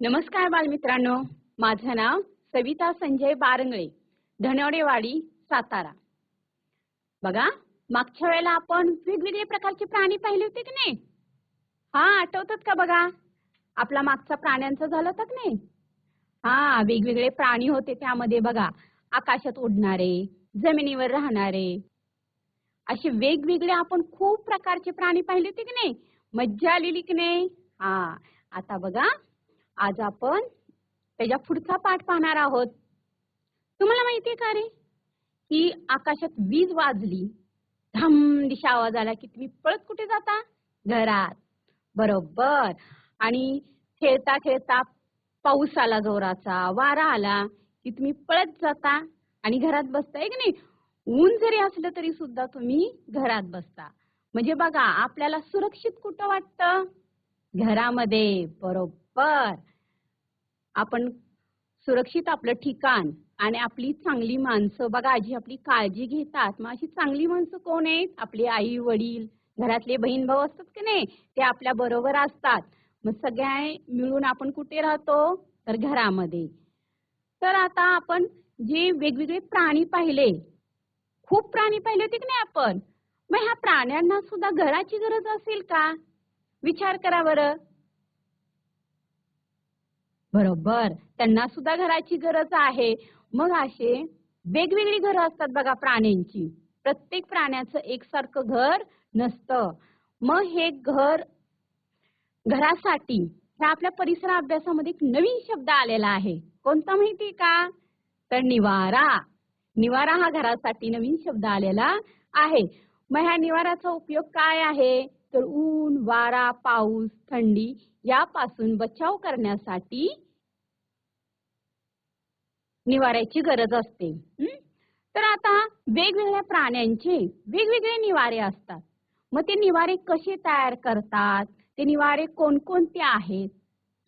नमस्कार बालमित्रांनो. माझं नाव सविता संजय बारंगळे धनवडेवाडी सातारा. बघा मागच्या वेळेला आपण वेगवेगळे प्रकारचे प्राणी पाहिले होते की नाही? हा आठवतात का बघा? आपला मागचा प्राण्यांचा झाला होता की नाही? हा वेगवेगळे प्राणी होते त्यामध्ये बघा. आकाशात उडणारे जमिनीवर राहणारे. असे वेगवेगळे आपण खूप प्रकारचे प्राणी पाहिले होते की नाही? मज्जा आलेली की नाही? हा आता बघा. आज आपण त्याच्या पुढचा पाठ पाहणार आहोत. तुम्हाला माहितीये का रे? की आकाशात वीज वाजली धम दिशा आवाज आला की तुम्ही पळत कुठे जाता? घरात. बरोबर. आणि खेळता खेळता पाऊस आला जोराचा वारा आला की तुम्ही पळत जाता आणि घरात बसताय की नाही ऊन जरी असलं तरी सुद्धा तुम्ही घरात बसता. म्हणजे बघा आपल्याला सुरक्षित कुठं वाटतं? घरामध्ये. बरोबर. बर. आपण सुरक्षित आपलं ठिकाण आणि आपली चांगली माणसं. बघा आजी आपली काळजी घेतात. मग अशी चांगली माणसं कोण आहेत? आपले आई वडील घरातले बहीण भाऊ असतात की नाही? ते आपल्या बरोबर असतात. मग सगळ्या मिळून आपण कुठे राहतो? तर घरामध्ये. तर आता आपण जे वेगवेगळे प्राणी पाहिले खूप प्राणी पाहिले होते की नाही आपण? मग ह्या प्राण्यांना सुद्धा घराची गरज असेल का? विचार करा बरं. बरोबर. त्यांना सुद्धा घराची गरज आहे. मग असे वेगवेगळी घरं असतात बघा प्राण्यांची. प्रत्येक प्राण्याचं एकसारखं घर नसतं. मग हे घर घरासाठी ह्या आपल्या परिसर अभ्यासामध्ये एक नवीन शब्द आलेला आहे. कोणता माहिती का? तर निवारा. निवारा हा घरासाठी नवीन शब्द आलेला आहे. मग ह्या निवाराचा उपयोग काय आहे? तर ऊन वारा पाऊस थंडी यापासून बचाव करण्यासाठी निवाऱ्याची गरज असते. तर आता वेगवेगळ्या प्राण्यांचे वेगवेगळे निवारे असतात. मग ते निवारे कसे तयार करतात? ते निवारे कोणकोणते आहेत?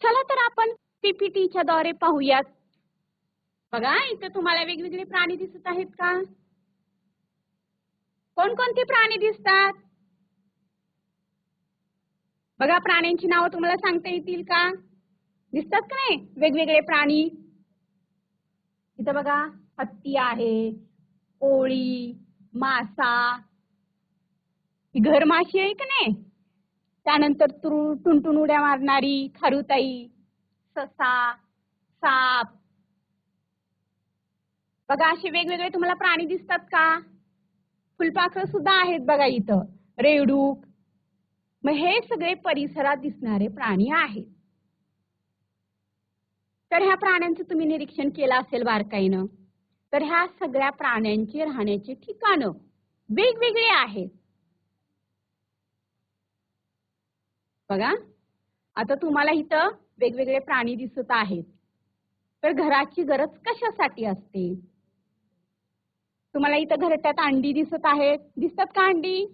चला तर आपण पीपीटीच्या द्वारे पाहूयात. बघा इथे तुम्हाला वेगवेगळे प्राणी दिसत आहेत का? कोणकोणते प्राणी दिसतात? बघा प्राण्यांची नावं तुम्हाला सांगता येतील का? दिसतात का नाही? वेगवेगळे प्राणी. इथं बघा हत्ती आहे कोळी मासा. ही घरमाशी आहे का नाही? त्यानंतर तुरु टुनटुन उड्या मारणारी खारुताई ससा साप. बघा असे वेगवेगळे तुम्हाला प्राणी दिसतात का? फुलपाखरं सुद्धा आहेत बघा इथं. रेडूक मग हे सगळे परिसरात दिसणारे प्राणी आहेत. तर ह्या प्राण्यांचं तुम्ही निरीक्षण केलं असेल बारकाईनं तर ह्या सगळ्या प्राण्यांची राहण्याची ठिकाणं वेगवेगळे आहेत. बघा आता तुम्हाला इथं वेगवेगळे प्राणी दिसत आहेत. तर घराची गरज कशासाठी असते? तुम्हाला इथं घरट्यात अंडी दिसत आहेत. दिसतात का अंडी?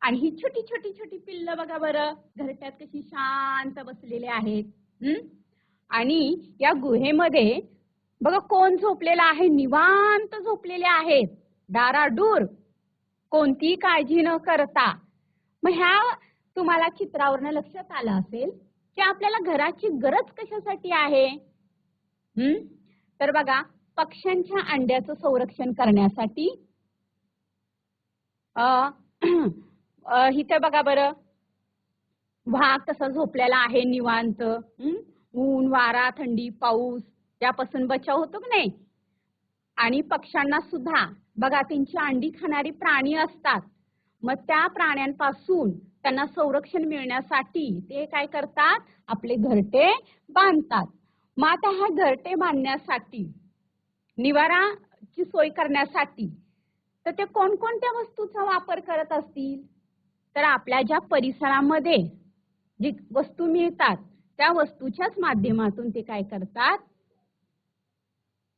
आणि ही छोटी छोटी छोटी पिल्ल बघा बरं घरट्यात कशी शांत बसलेले आहेत. हम्म आणि या गुहेमध्ये बघा कोण झोपलेला आहे? निवांत झोपलेले आहेत. दाराडूर कोणतीही काळजी न करता. मग ह्या तुम्हाला चित्रावरनं लक्षात आलं असेल की आपल्याला घराची गरज कशासाठी आहे? हम्म तर बघा पक्ष्यांच्या अंड्याचं संरक्षण करण्यासाठी अ, इथं बघा बरं. वाघ कसा झोपलेला आहे निवांत. ऊन वारा थंडी पाऊस त्यापासून बचाव होतो की नाही? आणि पक्ष्यांना सुद्धा. बघा त्यांची अंडी खाणारी प्राणी असतात. मग त्या प्राण्यांपासून त्यांना संरक्षण मिळण्यासाठी ते काय करतात? आपले घरटे बांधतात. मग आता ह्या घरटे बांधण्यासाठी निवाराची सोय करण्यासाठी तर ते कोणकोणत्या वस्तूचा वापर करत असतील? तर आपल्या ज्या परिसरामध्ये जी वस्तू मिळतात त्या वस्तूच्याच माध्यमातून ते काय करतात?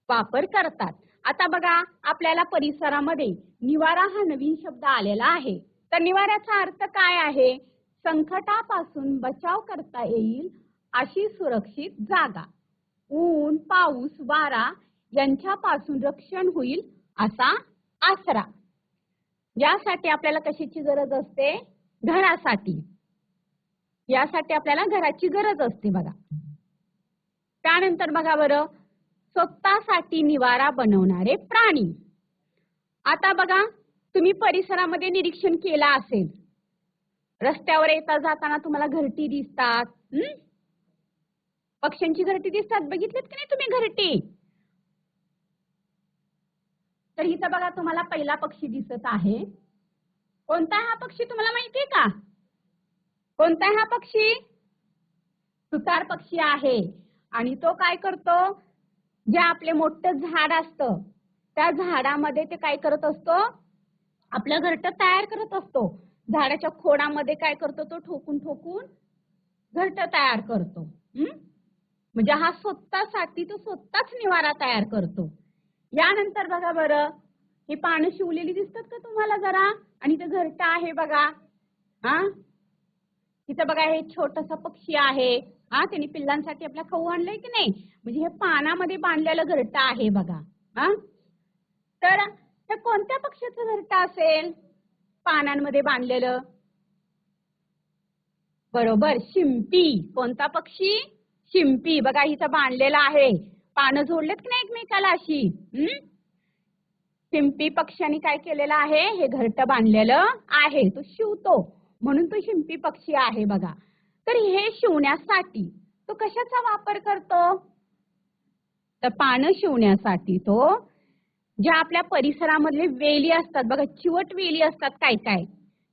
वापर करतात. आता बघा आपल्याला परिसरामध्ये निवारा हा नवीन शब्द आलेला आहे. तर निवाऱ्याचा अर्थ काय आहे? संकटापासून बचाव करता येईल अशी सुरक्षित जागा. ऊन पाऊस वारा यांच्यापासून रक्षण होईल असा आसरा. यासाठी आपल्याला कशाची गरज असते? घरासाठी. यासाठी आपल्याला घराची गरज असते बघा. त्यानंतर बघा बरं स्वतःसाठी निवारा बनवणारे प्राणी. आता बघा तुम्ही परिसरामध्ये निरीक्षण केला असेल. रस्त्यावर येता जाताना तुम्हाला घरटी दिसतात पक्ष्यांची घरटी दिसतात बघितलेत की नाही तुम्ही घरटी? तर इथं बघा तुम्हाला पहिला पक्षी दिसत आहे. कोणता हा पक्षी तुम्हाला माहितीये का? कोणता हा पक्षी? सुतार पक्षी आहे. आणि तो काय करतो? जे आपले मोठं झाड असतं त्या झाडामध्ये ते काय करत असतो? आपलं घरट तयार करत असतो. झाडाच्या खोडामध्ये काय करतो तो? ठोकून ठोकून घरट तयार करतो. म्हणजे हा स्वतःसाठी तो स्वतःच निवारा तयार करतो. यानंतर बघा बरं ही पानं शिवलेली दिसतात का तुम्हाला जरा? आणि ते घरट आहे बघा. हा? तिथं बघा हे छोटस पक्षी आहे. हा त्यांनी पिल्लांसाठी आपल्या खाऊ आणलंय की नाही? म्हणजे हे पानामध्ये बांधलेलं घरट आहे बघा. हा? तर कोणत्या पक्ष्याचं घरट असेल? पानांमध्ये बांधलेलं. बरोबर शिंपी. कोणता पक्षी? शिंपी. बघा इथं बांधलेला आहे. पानं जोडलेत की नाही एकमेकाला अशी? हम्म? शिंपी पक्षाने काय केलेलं आहे? हे घरट बांधलेलं आहे. तो शिवतो. म्हणून तो शिंपी पक्षी आहे बघा. तर हे शिवण्यासाठी तो कशाचा वापर करतो? तर पानं शिवण्यासाठी तो ज्या आपल्या परिसरामधले वेली असतात बघा चिवट वेली असतात काय काय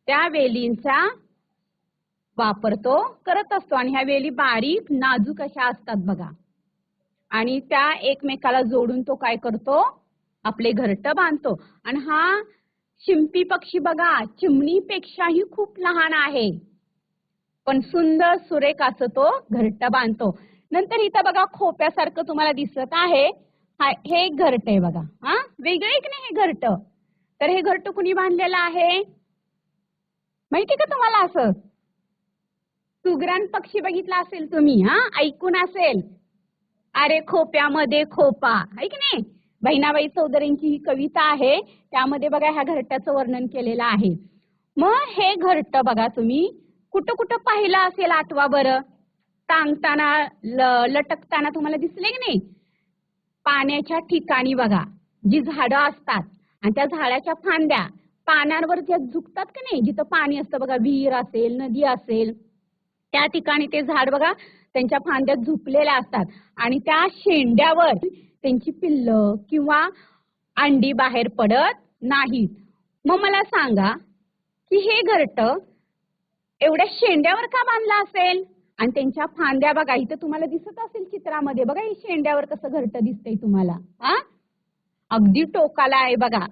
त्या वेलींचा वापर तो करत असतो. आणि ह्या वेली बारीक नाजूक अशा असतात बघा. आणि त्या एकमेकाला जोडून तो काय करतो? आपले घरट बांधतो. आणि हा शिंपी पक्षी बघा चिमणीपेक्षाही खूप लहान आहे. पण सुंदर सुरेख असं तो घरट बांधतो. नंतर इथं बघा खोप्यासारखं तुम्हाला दिसत आहे. हे एक घरट आहे बघा. हा वेगळं एक की नाही हे घरट. तर हे घरट कुणी बांधलेलं आहे? माहिती का तुम्हाला असं? सुग्रान पक्षी बघितला असेल तुम्ही हा? ऐकून असेल. अरे खोप्यामध्ये खोपा. है की नाही? बहिणाबाई चौधरींची ही कविता आहे. त्यामध्ये बघा ह्या घरट्याचं वर्णन केलेलं आहे. मग हे घरट बघा तुम्ही कुठं कुठं पाहिलं असेल आठवा बरं? टांगताना लटकताना तुम्हाला दिसले की नाही? पाण्याच्या ठिकाणी बघा जी झाडं असतात आणि त्या झाडाच्या फांद्या पानांवर ज्या झुकतात की नाही जिथं पाणी असतं बघा विहीर असेल नदी असेल त्या ठिकाणी ते झाड बघा त्यांच्या फांद्या झुकलेल्या असतात. आणि त्या शेंड्यावर त्यांची पिल्लं किंवा अंडी बाहेर पडत नाहीत. मग मला सांगा की हे घरट एवढ्या शेंड्यावर का बांधला असेल? आणि त्यांच्या फांद्या बघा इथं तुम्हाला दिसत असेल चित्रामध्ये. बघा हे शेंड्यावर कसं घरट दिसतंय तुम्हाला. हा? अगदी टोकाला आहे बघा.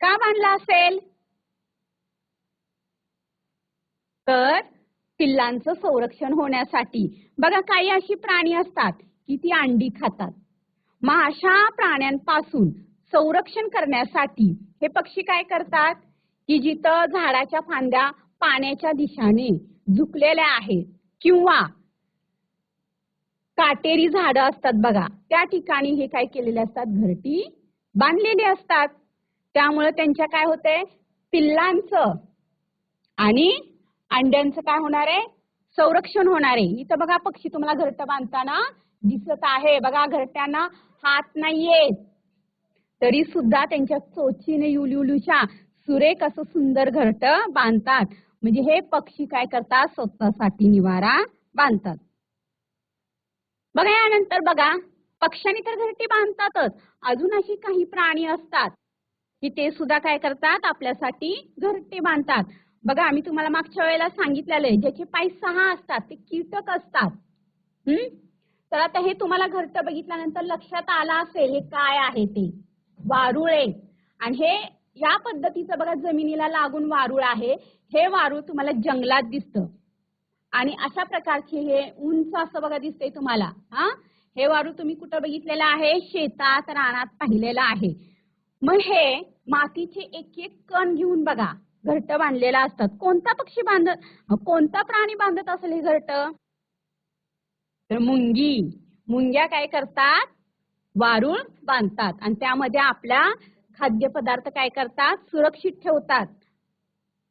का बांधला असेल? तर पिल्लांचं संरक्षण होण्यासाठी. बघा काही अशी प्राणी असतात की ती अंडी खातात. मग अशा प्राण्यांपासून संरक्षण करण्यासाठी हे पक्षी काय करतात? की जिथं झाडाच्या फांद्या पाण्याच्या दिशाने झुकलेल्या आहेत किंवा काटेरी झाडं असतात बघा त्या ठिकाणी हे काय केलेले असतात? घरटी बांधलेली असतात. त्यामुळे त्यांच्या काय होते पिल्लांचं आणि अंड्यांचं काय होणार आहे? संरक्षण होणार आहे. इथं बघा पक्षी तुम्हाला घरट बांधताना दिसत आहे. बघा घरट्यांना हात नाहीयेत तरी सुद्धा त्यांच्या चोचीने युलुलुच्या सुरेख असं सुंदर घरट बांधतात. म्हणजे हे पक्षी काय करतात? स्वतःसाठी निवारा बांधतात. बघा यानंतर बघा. पक्ष्यांनी तर घरटी बांधतातच. अजून अशी काही प्राणी असतात. की ते सुद्धा काय करतात? आपल्यासाठी घरटे बांधतात. बघा आम्ही तुम्हाला मागच्या वेळेला सांगितलेलं आहे. ज्याचे पाय सहा असतात ते कीटक असतात. हम्म? तर आता हे तुम्हाला घरट बघितल्यानंतर लक्षात आलं असेल हे काय आहे ते. वारुळे. आणि हे या पद्धतीचं बघा जमिनीला लागून वारुळ आहे. हे वारुळ तुम्हाला जंगलात दिसतं. आणि अशा प्रकारचे हे उंच असं बघा दिसतंय तुम्हाला. हा? हे वारू तुम्ही कुठं बघितलेलं आहे? शेतात रानात पाहिलेलं आहे. मग हे मातीचे एक एक कण घेऊन बघा. घरट बांधलेला असतात. कोणता पक्षी बांधत कोणता प्राणी बांधत असेल हे घरट? तर मुंगी. मुंग्या काय करतात? वारूळ बांधतात. आणि त्यामध्ये आपल्या खाद्यपदार्थ काय करतात? सुरक्षित ठेवतात.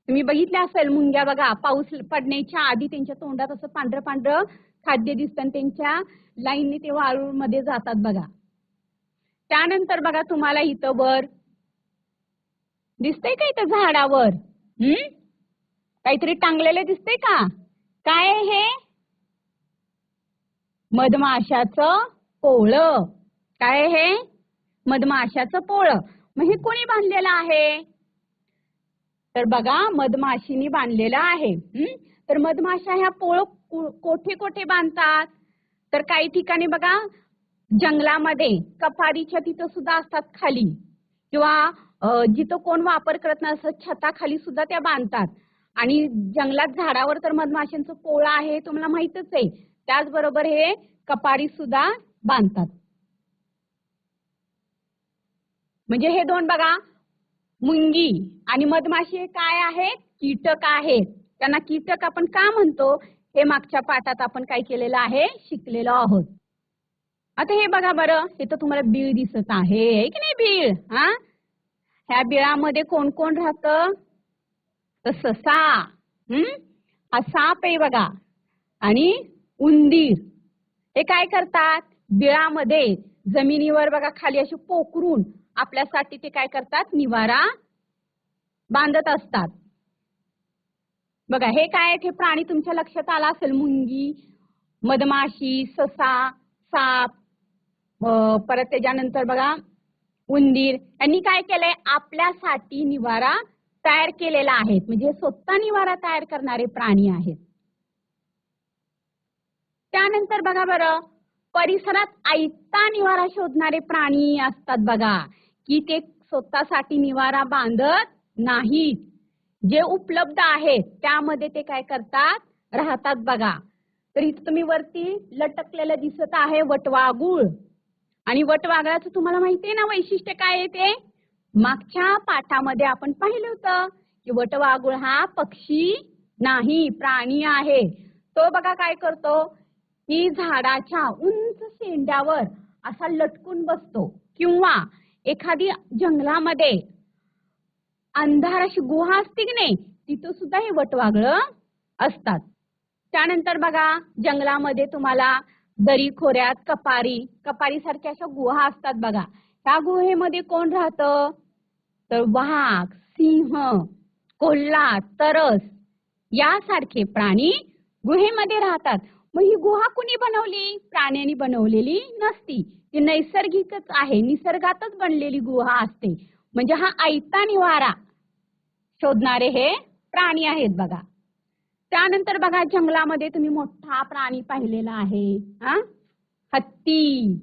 तुम्ही बघितलं असेल मुंग्या बघा पाऊस पडण्याच्या आधी त्यांच्या तोंडात असं पांढरं पांढरं खाद्य दिसतं आणि त्यांच्या लाईनने ते वाळूमध्ये जातात बघा. त्यानंतर बघा तुम्हाला इथं वर. दिसतंय का इथं झाडावर? हम्म? काहीतरी टांगलेलं दिसतंय का? काय हे? मधमाशाचं पोळं. काय हे? मधमाशाचं पोळ. मग हे कोणी बांधलेलं आहे? तर बघा मधमाशीनी बांधलेलं आहे. तर मधमाशा ह्या पोळ कोठे कोठे बांधतात? तर काही ठिकाणी बघा जंगलामध्ये कपारीच्या तिथं सुद्धा असतात खाली. किंवा जिथं कोण वापर करत नसत छताखाली सुद्धा त्या बांधतात. आणि जंगलात झाडावर तर मधमाशांचं पोळं आहे तुम्हाला माहितच आहे. त्याचबरोबर हे कपारी सुद्धा बांधतात. म्हणजे हे दोन बघा मुंगी आणि मधमाशी हे काय आहेत? कीटक आहेत. त्यांना कीटक आपण का म्हणतो? हे मागच्या पाठात आपण काय केलेलं आहे? शिकलेलो आहोत. आता हे बघा बरं हे तर तुम्हाला बीळ दिसत आहे की नाही बीळ? हा? ह्या बिळामध्ये कोण कोण राहतं? तर ससा. हम्म? हा साप आहे बघा. आणि उंदीर. हे काय करतात? बिळामध्ये जमिनीवर बघा खाली अशी पोखरून आपल्यासाठी ते काय करतात? निवारा बांधत असतात. बघा हे काय हे प्राणी तुमच्या लक्षात आला असेल? मुंगी मधमाशी ससा साप परत त्याच्यानंतर बघा उंदीर. यांनी काय केलंय? आपल्यासाठी निवारा तयार केलेला आहे. म्हणजे स्वतः निवारा तयार करणारे प्राणी आहेत. त्यानंतर बघा बरं परिसरात ऐकता निवारा शोधणारे प्राणी असतात बघा. की ते स्वतःसाठी निवारा बांधत नाहीत. जे उपलब्ध आहेत त्यामध्ये ते काय करतात? राहतात बघा. तर इथं तुम्ही वरती लटकलेलं दिसत आहे वटवागुळ आणि वटवागळाचं तुम्हाला माहितीये ना वैशिष्ट्य काय आहे ते? मागच्या पाठामध्ये आपण पाहिलं होतं की वटवागुळ हा पक्षी नाही प्राणी आहे. तो बघा काय करतो? की झाडाच्या उंच शेंड्यावर असा लटकून बसतो. किंवा एखादी जंगलामध्ये अंधार अशी गुहा असते की नाही तिथं सुद्धा हे वटवागळ असतात. त्यानंतर बघा जंगलामध्ये तुम्हाला दरी खोऱ्यात कपारी कपारी सारख्या अशा गुहा असतात बघा. त्या गुहेमध्ये कोण राहतं? तर वाघ सिंह कोल्हा तरस यासारखे प्राणी गुहेमध्ये राहतात. मग ही गुहा कुणी बनवली? प्राण्यांनी बनवलेली नसती. ती नैसर्गिकच आहे. निसर्गातच बनलेली गुहा असते. म्हणजे हा आयता निवारा. शोधणारे हे प्राणी आहेत बघा. त्यानंतर बघा जंगलामध्ये तुम्ही मोठा प्राणी पाहिलेला आहे. हा? हत्ती.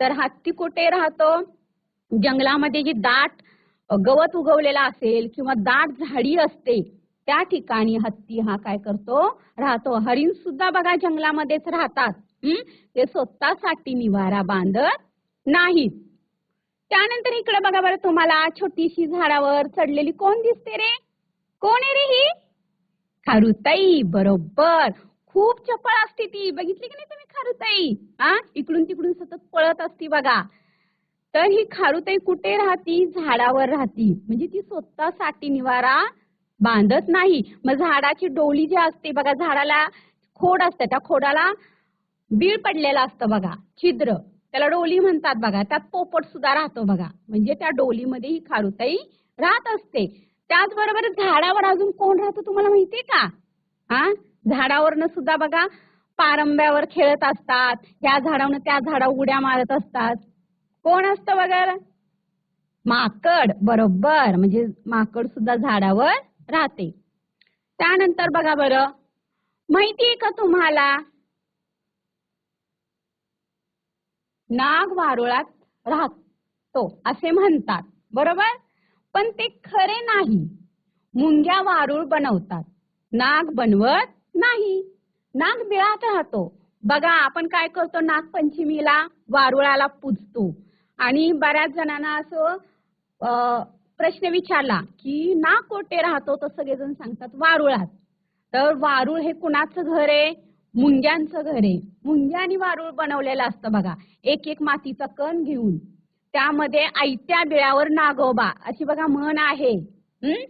तर हत्ती कुठे राहतो? जंगलामध्ये जी दाट गवत उगवलेला असेल किंवा दाट झाडी असते त्या ठिकाणी हत्ती हा काय करतो? राहतो. हरिण सुद्धा बघा जंगलामध्येच राहतात. ते स्वतःसाठी निवारा बांधत नाहीत. त्यानंतर इकडे बघा बरं तुम्हाला छोटीशी झाडावर चढलेली कोण दिसते रे? कोण आहे रे ही? खारुताई बरोबर. खूप चपळ असते ती. बघितली की नाही तुम्ही खारुताई? हा इकडून तिकडून सतत पळत असती बघा. तर ही खारुताई कुठे राहती? झाडावर राहती. म्हणजे ती स्वतःसाठी निवारा बांधत नाही. मग झाडाची डोली जी असते बघा झाडाला खोड असते. त्या खोडाला बीळ पडलेलं असतं बघा छिद्र. त्याला डोली म्हणतात बघा. त्यात पोपट सुद्धा राहतो बघा. म्हणजे त्या डोलीमध्ये ही खारुताई राहत असते. त्याचबरोबर झाडावर अजून कोण राहतो तुम्हाला माहितीये का? हा झाडावरनं सुद्धा बघा पारंब्यावर खेळत असतात. या झाडावरनं त्या झाडावर उड्या मारत असतात. कोण असतं बघा? माकड. बरोबर. म्हणजे माकड सुद्धा झाडावर राहते. त्यानंतर बघा बरं. माहितीये का तुम्हाला? नाग वारुळात राहतो असे म्हणतात. बरोबर? पण ते खरे नाही. मुंग्या वारुळ बनवतात. नाग बनवत नाही. नाग बिळात राहतो. बघा आपण काय करतो नागपंचमीला? वारुळाला पूजतो. आणि बऱ्याच जणांना असं अं, प्रश्न विचारला की ना कोठे राहतो तर सगळेजण सांगतात वारुळात. तर वारुळ हे कुणाचं घर आहे? मुंग्यांचं घर आहे. मुंग्या आणि वारुळ बनवलेलं असतं बघा. एक एक मातीचा कण घेऊन. त्यामध्ये आयत्या बिळावर नागोबा अशी बघा म्हण आहे. हम्म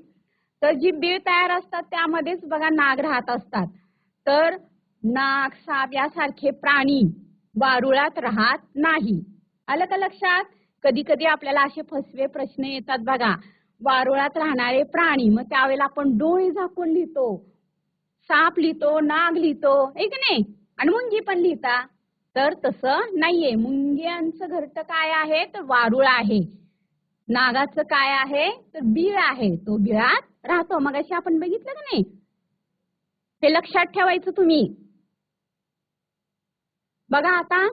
तर जी बीळ तयार असतात त्यामध्येच बघा नाग राहत असतात. तर नाग साप यासारखे प्राणी वारुळात राहत नाही. आलं का लक्षात? कधी कधी आपल्याला असे फसवे प्रश्न येतात बघा. वारुळात राहणारे प्राणी मग त्यावेळेला आपण डोळे झाकून लिहितो. साप लिहितो नाग लिहितो आहे की नाही? आणि मुंगी पण लिहिता. तर तसं नाहीये. मुंग्यांचं घरट काय आहे? तर वारुळ आहे. नागाचं काय आहे? तर बीळ आहे. तो बिळात राहतो. मग अशी आपण बघितलं का नाही? हे लक्षात ठेवायचं तुम्ही. बघा आता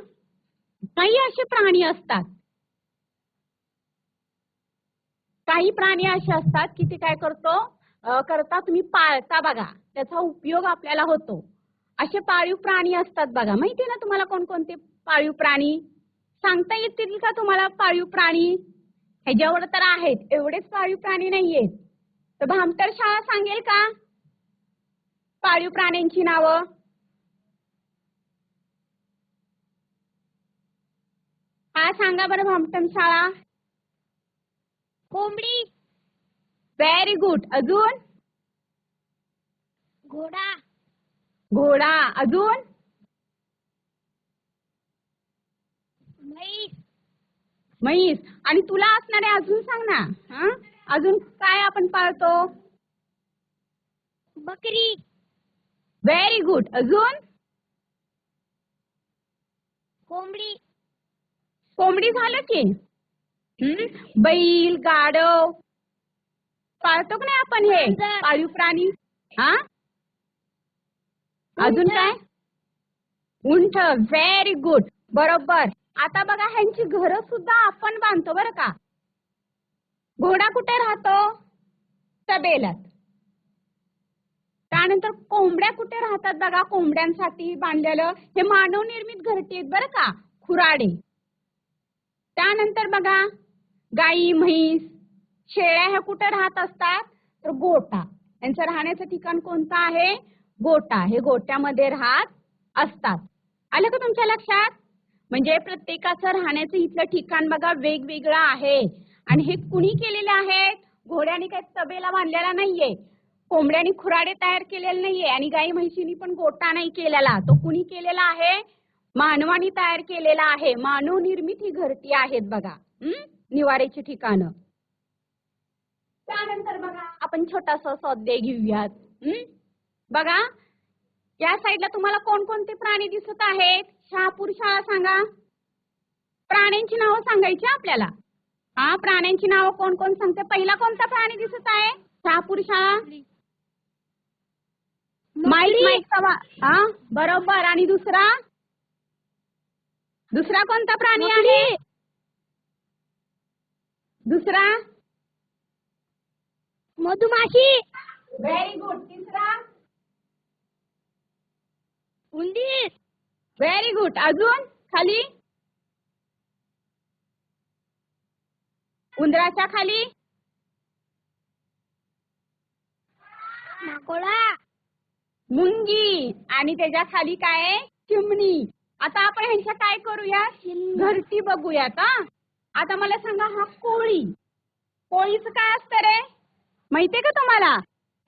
काही असे प्राणी असतात. काही प्राणी असे असतात की ते काय करतो करता तुम्ही पाळता बघा. त्याचा उपयोग आपल्याला होतो. असे पाळीव प्राणी असतात बघा. माहितीये ना तुम्हाला कोणकोणते पाळीव प्राणी? सांगता येतील का तुम्हाला पाळीव प्राणी? ह्याच्यावर तर आहेत. एवढेच पाळीव प्राणी नाहीयेत. तर भामटर शाळा सांगेल का? पाळीव प्राण्यांची नावं? हा सांगा बरं भामटम शाळा. कोंबडी. व्हेरी गुड अजून? घोडा. घोडा. अजून? म्हैस. म्हैस. आणि तुला असणारे अजून सांग ना. हा? अजून काय आपण पाळतो? बकरी. व्हेरी गुड अजून? कोंबडी. कोंबडी झालं की? हम्म? बैल गाढव. पाळतो का नाही आपण हे? मांजर. पाळीव प्राणी? हा? अजून. काय? उंट व्हेरी गुड बरोबर. आता बघा ह्यांची घरं सुद्धा आपण बांधतो बरं का. घोडा कुठे राहतो? तबेल्यात त्यानंतर कोंबड्या कुठे राहतात बघा कोंबड्यांसाठी बांधलेलं. हे मानव निर्मित घरटी आहेत बरं का खुराडे. त्यानंतर बघा गाई म्हैस शेळ्या ह्या कुठे राहत असतात? तर गोटा. यांचं राहण्याचं ठिकाण कोणतं आहे? गोटा. हे गोट्यामध्ये राहत असतात. आलं का तुमच्या लक्षात? म्हणजे प्रत्येकाचं राहण्याचं इथलं ठिकाण बघा वेगवेगळं आहे. आणि हे कुणी केलेले आहेत घोड्याने काही तबेला बांधलेला नाहीये. कोंबड्याने खुराडे तयार केलेले नाहीये. आणि गाई म्हैशीनी पण गोटा नाही केलेला. तो कुणी केलेला आहे? मानवानी तयार केलेला आहे. मानव निर्मित ही घरटी आहेत बघा. हम्म निवाऱ्याची ठिकाणं. त्यानंतर बघा आपण छोटासा स्वाध्याय घेऊयात. हं? बघा या साईडला तुम्हाला कोणकोणते प्राणी दिसत आहेत? शहापूर शाळा सांगा. प्राण्यांची नावं सांगायची आपल्याला. हा प्राण्यांची नावं कोण कोण सांगते? पहिला कोणता प्राणी दिसत आहे? शहापूर शाळा. माईक माईकचा वा- हा बरोबर. आणि दुसरा? दुसरा कोणता प्राणी आहे? दुसरा? मधुमाशी. व्हेरी गुड तिसरा? उंदीर. व्हेरी गुड अजून? खाली? उंदराच्या खाली? माकोळा मुंगी. आणि त्याच्याखाली काय आहे? चिमणी. आता आपण ह्यांच्या काय करूया घरटी बघूयात हा? आता मला सांगा हा कोळी कोळीचं काय असतं रे? माहितीये का तुम्हाला?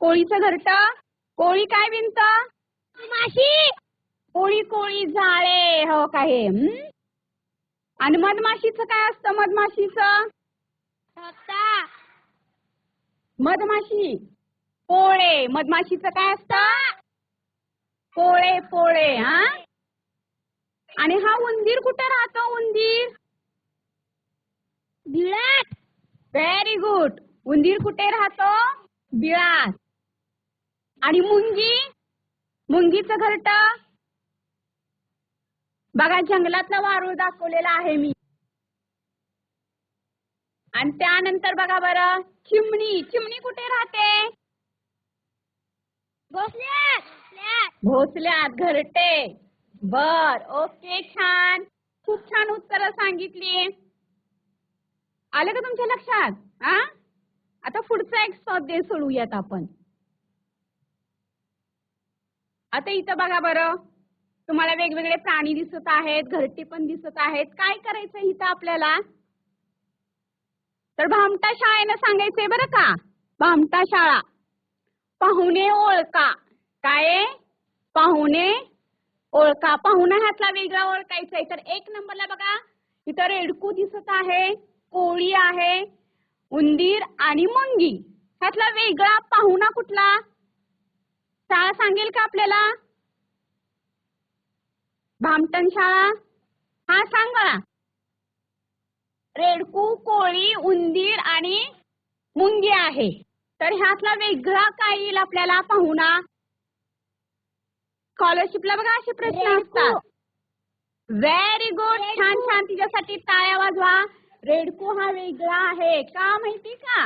कोळीचं घरट कोळी काय विणत? माशी! कोळी कोळी जाळे हो काय? आणि मधमाशीचं काय असतं मधमाशीचं? मधमाशी पोळे. मधमाशीचं काय असतं? पोळे पोळे हा? आणि हा उंदीर कुठे राहतो उंदीर? बिळात व्हेरी गुड उंदीर कुठे राहतो? बिळात आणि मुंगी? मुंगीचं घरट? बघा जंगलातला वारूळ दाखवलेला आहे मी. आणि त्यानंतर बघा बरं चिमणी. चिमणी कुठे राहते? घोसल्यात. भोसल्यात घरटे. बर ओके छान. खूप छान उत्तर सांगितली. आलं का तुमच्या लक्षात? हा आता पुढचा एक स्वाध्याय सोडूयात आपण. आता इथं बघा बरं. तुम्हाला वेगवेगळे प्राणी दिसत आहेत घरटी पण दिसत आहेत. काय करायचं इथं आपल्याला? तर भामटा शाळेनं सांगायचंय बरं का? भामटा शाळा. पाहुणे ओळखा. काय? पाहुणे ओळखा. पाहुणा हातला वेगळा ओळखायचा आहे तर एक नंबरला बघा. इथं रेडकू दिसत आहे. कोळी आहे उंदीर आणि मुंगी. ह्यातला वेगळा पाहुणा कुठला? शाळा सांगेल का आपल्याला? भामटन शाळा? हा सांग रेडकू कोळी उंदीर आणि मुंगी आहे. तर ह्यातला वेगळा काय येईल आपल्याला पाहुणा? स्कॉलरशिपला बघा असे प्रश्न. असतात. Very good. छान छान. तिच्यासाठी टाळ्या वाजवा. रेडकू हा वेगळा आहे. का माहिती का?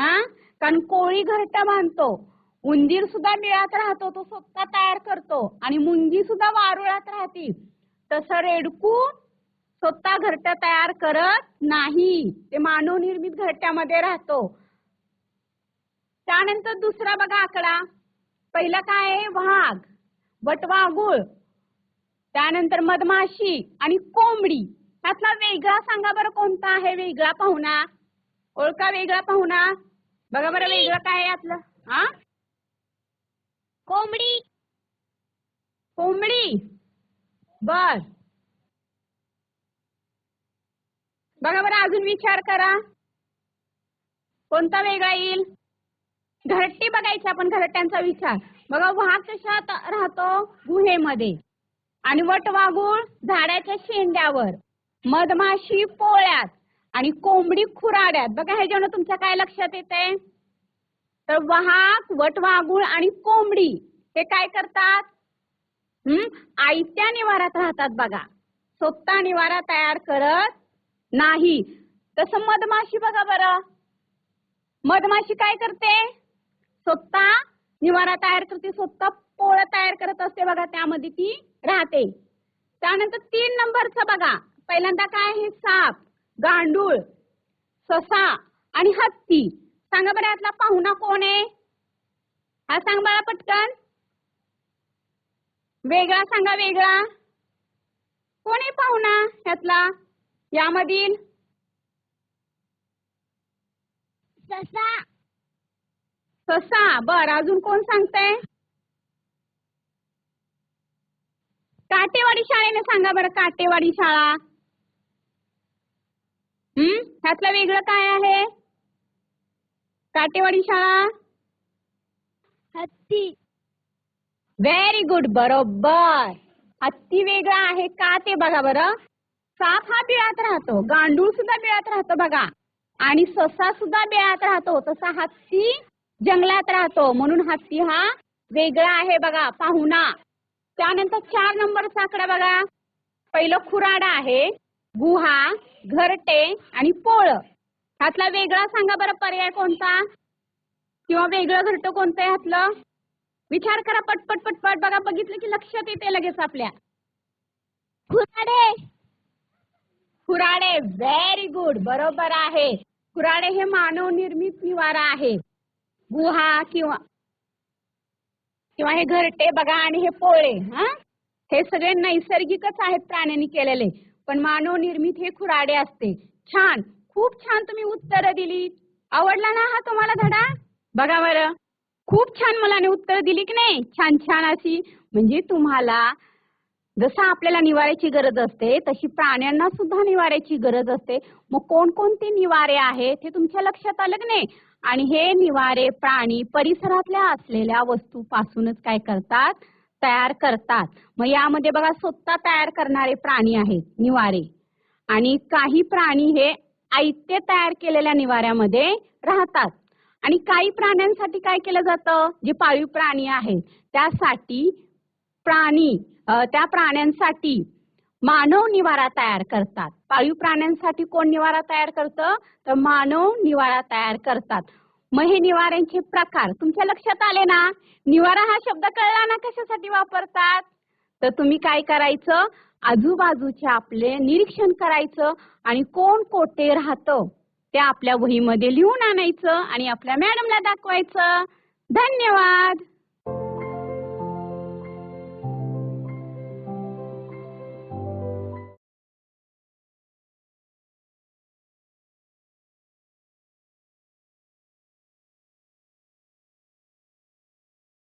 हा? कारण कोळी घरटा बांधतो. उंदीर सुद्धा बिळात राहतो तो स्वतः तयार करतो. आणि मुंगी सुद्धा वारुळात राहते. तसं रेडकू स्वतः घरटा तयार करत नाही. ते मानव निर्मित घरट्यामध्ये राहतो. त्यानंतर दुसरा बघा आकडा. पहिला काय आहे? वाघ. वटवाघूळ त्यानंतर मधमाशी आणि कोंबडी. ह्यातला वेगळा सांगा बरं कोणता आहे? वेगळा पाहुणा. ओळखा वेगळा पाहुणा. बघा बरं वेगळं काय आहे यातलं. हा? कोंबडी. कोंबडी. बर. बघा बरं अजून विचार करा. कोणता वेगळा येईल? घरटी बघायची आपण घरट्यांचा विचार. बघा वाघ कशात राहतो गुहेमध्ये. आणि वटवाघूळ झाडाच्या शेंड्यावर. मधमाशी पोळ्यात आणि कोंबडी खुराड्यात. बघा ह्याच्यानं तुमच्या काय लक्षात येते तर वाहक वटवाघूळ आणि कोंबडी हे काय करतात? हम्म आयत्या निवारात राहतात बघा. स्वतः निवारा तयार करत नाही. तसं मधमाशी बघा बरं. मधमाशी काय करते? स्वतः निवारा तयार करते स्वतः पोळं तयार करत असते बघा त्यामध्ये ती राहते. त्यानंतर तीन नंबरचं बघा. पहिल्यांदा काय आहे? साप गांडूळ ससा आणि हत्ती. सांगा बरं यातला पाहुणा कोण आहे? हा सांग बाळा पटकन. वेगळा सांगा वेगळा. कोण आहे पाहुणा ह्यातला यामधील? ससा. ससा. बर अजून कोण सांगताय? काटेवाडी शाळेने सांगा बरं काटेवाडी शाळा. हम्म? ह्यातलं वेगळं काय आहे? काटेवाडी शाळा? हत्ती. व्हेरी गुड बरोबर. हत्ती वेगळा आहे का ते बघा बरं. साप हा बिळात राहतो गांडूळ सुद्धा बिळात राहतो बघा. आणि ससा सुद्धा बिळात राहतो तसा हत्ती जंगलात राहतो. म्हणून हत्ती हा वेगळा आहे बघा पाहुणा. त्यानंतर चार नंबरचा आकडा बघा. पहिलं खुराडा आहे. गुहा घरटे आणि पोळ. ह्यातला वेगळा सांगा बरं पर्याय कोणता? किंवा वेगळं घरटं कोणतं आहे ह्यातलं? विचार करा पटपट पटपट. बघा बघितलं की लक्षात येते लगेच आपल्या. खुराडे! खुराडे व्हेरी गुड बरोबर आहे. खुराडे हे मानव निर्मित निवारा आहे. गुहा किंवा किंवा हे घरटे बघा आणि हे पोळे हा? हे सगळे नैसर्गिकच आहेत प्राण्यांनी केलेले. पण मानव निर्मित हे खुराडे असते. छान. खूप छान तुम्ही उत्तरं दिली. आवडला ना हा तुम्हाला धडा? बघा बरं. खूप छान मुलाने उत्तर दिली की नाही? छान छान अशी. म्हणजे तुम्हाला जसं आपल्याला निवाऱ्याची गरज असते तशी प्राण्यांना सुद्धा निवाऱ्याची गरज असते. मग कोणकोणते निवारे आहेत हे तुमच्या लक्षात आलं की नाही? आणि हे निवारे प्राणी परिसरातल्या असलेल्या वस्तूपासूनच काय करतात? तयार करतात. मग यामध्ये बघा स्वतः तयार करणारे प्राणी आहेत निवारे. आणि काही प्राणी हे ऐत्य तयार केलेल्या निवाऱ्यामध्ये राहतात. आणि काही प्राण्यांसाठी काय केलं जातं? जे पाळीव प्राणी आहेत त्यासाठी प्राणी त्या प्राण्यांसाठी मानव निवारा तयार करतात. पाळीव प्राण्यांसाठी कोण निवारा तयार करतं? तर मानव निवारा तयार करतात. मग हे निवाऱ्यांचे प्रकार तुमच्या लक्षात आले ना? निवारा हा शब्द कळला ना कशासाठी वापरतात? तर तुम्ही काय करायचं? आजूबाजूचे आपले निरीक्षण करायचं आणि कोण कोठे राहतं ते आपल्या वहीमध्ये लिहून आणायचं आणि आपल्या मॅडमला दाखवायचं. धन्यवाद!